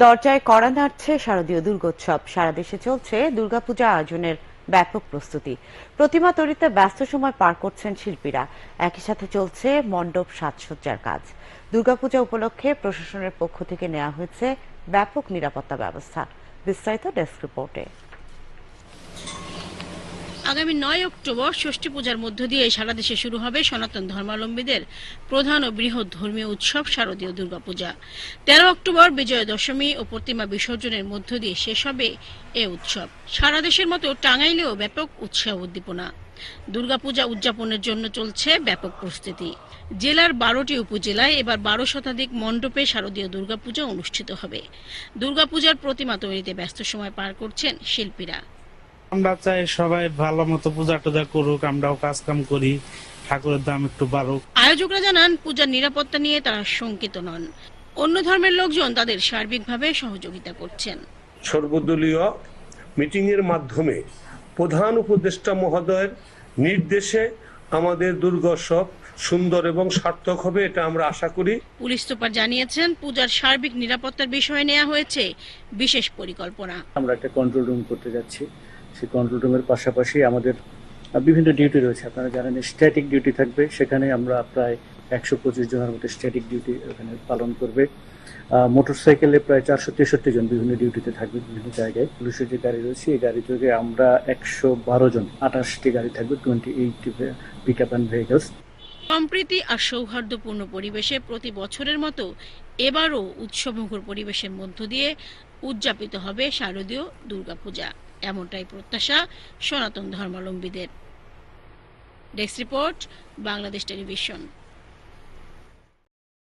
দরজায় কড়া নাড়ছে শারদীয় দুর্গোৎসব। সারা দেশে চলছে দুর্গাপূজা আয়োজনের ব্যাপক প্রস্তুতি। প্রতিমা তৈরিতে ব্যস্ত সময় পার করছেন শিল্পীরা। একই সাথে চলছে মণ্ডপ সাজসজ্জার কাজ। দুর্গাপূজা উপলক্ষে প্রশাসনের পক্ষ থেকে নেওয়া হয়েছে ব্যাপক নিরাপত্তা ব্যবস্থা। বিস্তারিত ডেস্ক রিপোর্টে। আগামী নয় অক্টোবর ষষ্ঠী পূজার মধ্য দিয়ে সারা দেশে শুরু হবে সনাতন ধর্মাবলম্বীদের প্রধান ও বৃহৎ ধর্মীয় উৎসব শারদীয় দুর্গাপূজা। তেরো অক্টোবর বিজয়া দশমী ও প্রতিমা বিসর্জনের মধ্য দিয়ে শেষ হবে এ উৎসব। সারা দেশের মতো টাঙ্গাইলেও ব্যাপক উৎসাহ উদ্দীপনা। দুর্গাপূজা উদযাপনের জন্য চলছে ব্যাপক প্রস্তুতি। জেলার বারোটি উপজেলায় এবার বারো শতাধিক মণ্ডপে শারদীয় দুর্গাপূজা অনুষ্ঠিত হবে। দুর্গাপূজার প্রতিমা তৈরিতে ব্যস্ত সময় পার করছেন শিল্পীরা। আমরা চাই সবাই ভালো মতো পূজা টুজা করুক আমরাও কাজ কাম করি ঠাকুরের দাম একটু বাড়ুক। আয়োজকরা জানান পূজার নিরাপত্তা নিয়ে তারা শঙ্কিত নন। অন্য ধর্মের লোকজন তাদের সার্বিকভাবে সহযোগিতা করছেন। সর্বদলীয় মিটিং এর মাধ্যমে প্রধান উপদেষ্টা মহোদয়ের নির্দেশে আমাদের দুর্গোৎসব সুন্দর এবং সার্থক হবে এটা আমরা আশা করি। পুলিশ সুপার জানিয়েছেন পূজার সার্বিক নিরাপত্তার বিষয়ে নেওয়া হয়েছে বিশেষ পরিকল্পনা। আমরা একটা কন্ট্রোল রুম করতে যাচ্ছি। সেই কন্ট্রোল রুমের পাশাপাশি আমাদের বিভিন্ন ডিউটি রয়েছে। আপনারা জানেন স্ট্যাটিক ডিউটি থাকবে। সেখানে আমরা প্রায় একশো পঁচিশ জনের মতো স্ট্যাটিক ডিউটি ওখানে পালন করবে। মোটরসাইকেলে প্রায় চারশো তেষট্টি জন বিভিন্ন ডিউটিতে থাকবে বিভিন্ন জায়গায়। পুলিশের যে গাড়ি রয়েছে এই গাড়ি থেকে আমরা একশো বারো জন আঠাশটি গাড়ি থাকবে twenty eight pick up and vehicles সম্প্রীতি আর সৌহার্দ্যপূর্ণ পরিবেশে প্রতি বছরের মতো এবারও উৎসবমুখর পরিবেশের মধ্য দিয়ে উদযাপিত হবে শারদীয় দুর্গাপূজা। এমনটাই প্রত্যাশা সনাতন ধর্মাবলম্বীদের। Desk report, Bangladesh television.